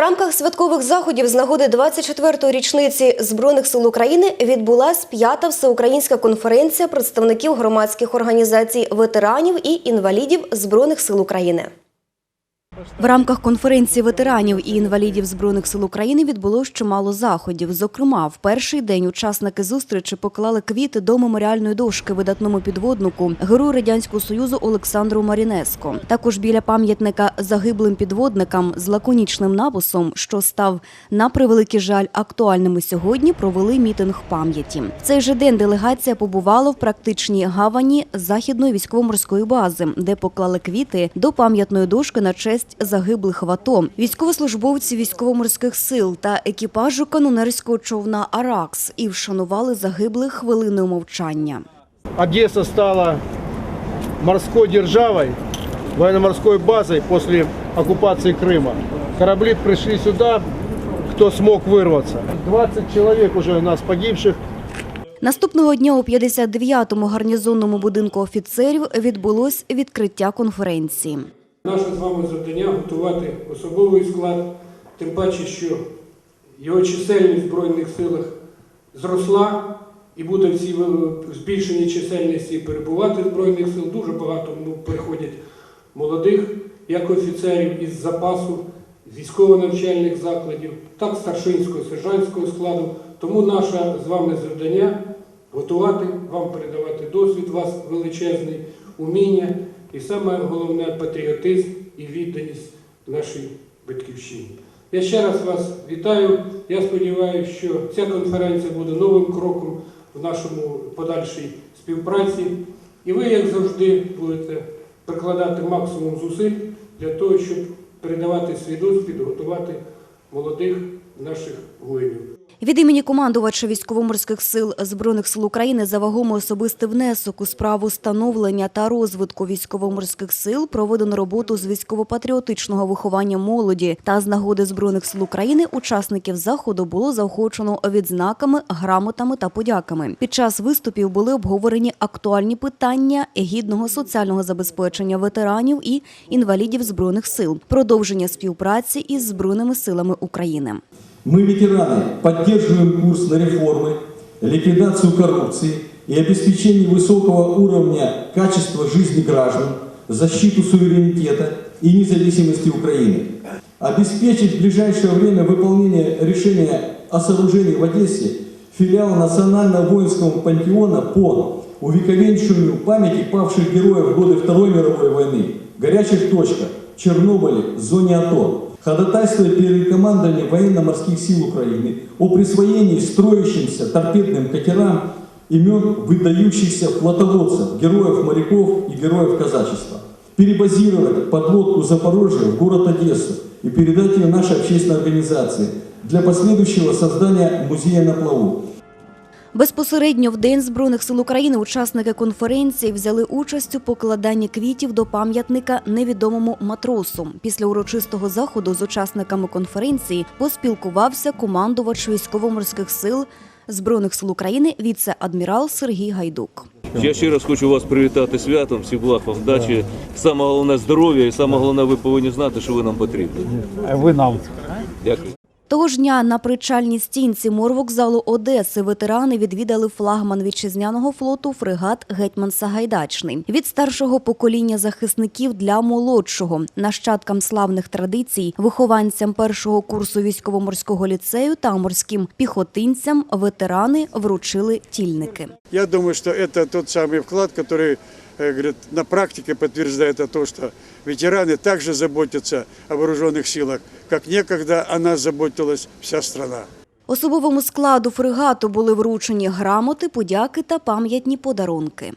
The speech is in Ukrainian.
рамках святкових заходів з нагоди 24-ї річниці Збройних сил України відбулась п'ята всеукраїнська конференція представників громадських організацій ветеранів і інвалідів Збройних сил України. В рамках конференції ветеранів і інвалідів Збройних сил України відбулось чимало заходів. Зокрема, в перший день учасники зустрічі поклали квіти до меморіальної дошки видатному підводнику герою радянського союзу Олександру Марінеско. Також біля пам'ятника загиблим підводникам з лаконічним написом, що став на превеликий жаль актуальним сьогодні, провели мітинг пам'яті. В цей же день делегація побувала в практичній гавані західної військово-морської бази, де поклали квіти до пам'ятної дошки на честь загиблих в АТО, військовослужбовці військово-морських сил та екіпажу канонерського човна Аракс і вшанували загиблих хвилиною мовчання. Одесса стала морской державой, военно-морской базой после оккупации Крыма. Корабли пришли сюда, кто смог вырваться. 20 человек уже у нас погибших. Наступного дня у 59-му гарнізонному будинку офіцерів відбулось відкриття конференції. Наше з вами завдання готувати особовий склад, тим паче, що його чисельність в Збройних силах зросла і буде в цій збільшеній чисельності перебувати Збройних сил. Дуже багато ну, приходять молодих, як офіцерів із запасу, з військово-навчальних закладів, так старшинського, сержантського складу. Тому наше з вами завдання готувати, вам передавати досвід, вас величезний уміння і саме головне патріотизм і відданість нашій батьківщині. Я ще раз вас вітаю. Я сподіваюся, що ця конференція буде новим кроком в нашому подальшій співпраці. І ви, як завжди, будете прикладати максимум зусиль для того, щоб передавати свій досвід, готувати молодих наших воїнів. Від імені командувача військово-морських сил Збройних сил України за вагомий особистий внесок у справу становлення та розвитку військово-морських сил проведено роботу з військово-патріотичного виховання молоді та з нагоди Збройних сил України учасників заходу було заохочено відзнаками, грамотами та подяками. Під час виступів були обговорені актуальні питання гідного соціального забезпечення ветеранів і інвалідів збройних сил, продовження співпраці із збройними силами України. Мы, ветераны, поддерживаем курс на реформы, ликвидацию коррупции и обеспечение высокого уровня качества жизни граждан, защиту суверенитета и независимости Украины. Обеспечить в ближайшее время выполнение решения о сооружении в Одессе филиала Национального воинского пантеона по увековечению памяти павших героев в годы Второй мировой войны, горячих точках, Чернобыле, зоне АТО, ходатайствуя перед командованием военно-морских сил Украины о присвоении строящимся торпедным катерам имен выдающихся флотоводцев, героев моряков и героев казачества. Перебазировать подлодку Запорожья в город Одессу и передать ее нашей общественной организации для последующего создания музея на плаву. Безпосередньо в День Збройних сил України учасники конференції взяли участь у покладанні квітів до пам'ятника невідомому матросу. Після урочистого заходу з учасниками конференції поспілкувався командувач військово-морських сил Збройних сил України віце-адмірал Сергій Гайдук. Я ще раз хочу вас привітати святом, всіх благ вам вдачі. Саме головне здоров'я і саме головне, ви повинні знати, що ви нам потрібні. Ви нам. Дякую. Того ж дня на причальній стінці морвокзалу Одеси ветерани відвідали флагман вітчизняного флоту фрегат Гетьман Сагайдачний. Від старшого покоління захисників для молодшого, нащадкам славних традицій, вихованцям першого курсу військово-морського ліцею та морським піхотинцям ветерани вручили тільники. Я думаю, что это тот самый вклад, который э, говорит, на практике подтверждает то, что ветераны также заботятся о вооруженных силах, как некогда о нас заботилась вся страна. Особовому складу фрегату були вручені грамоти, подяки та пам'ятні подарунки.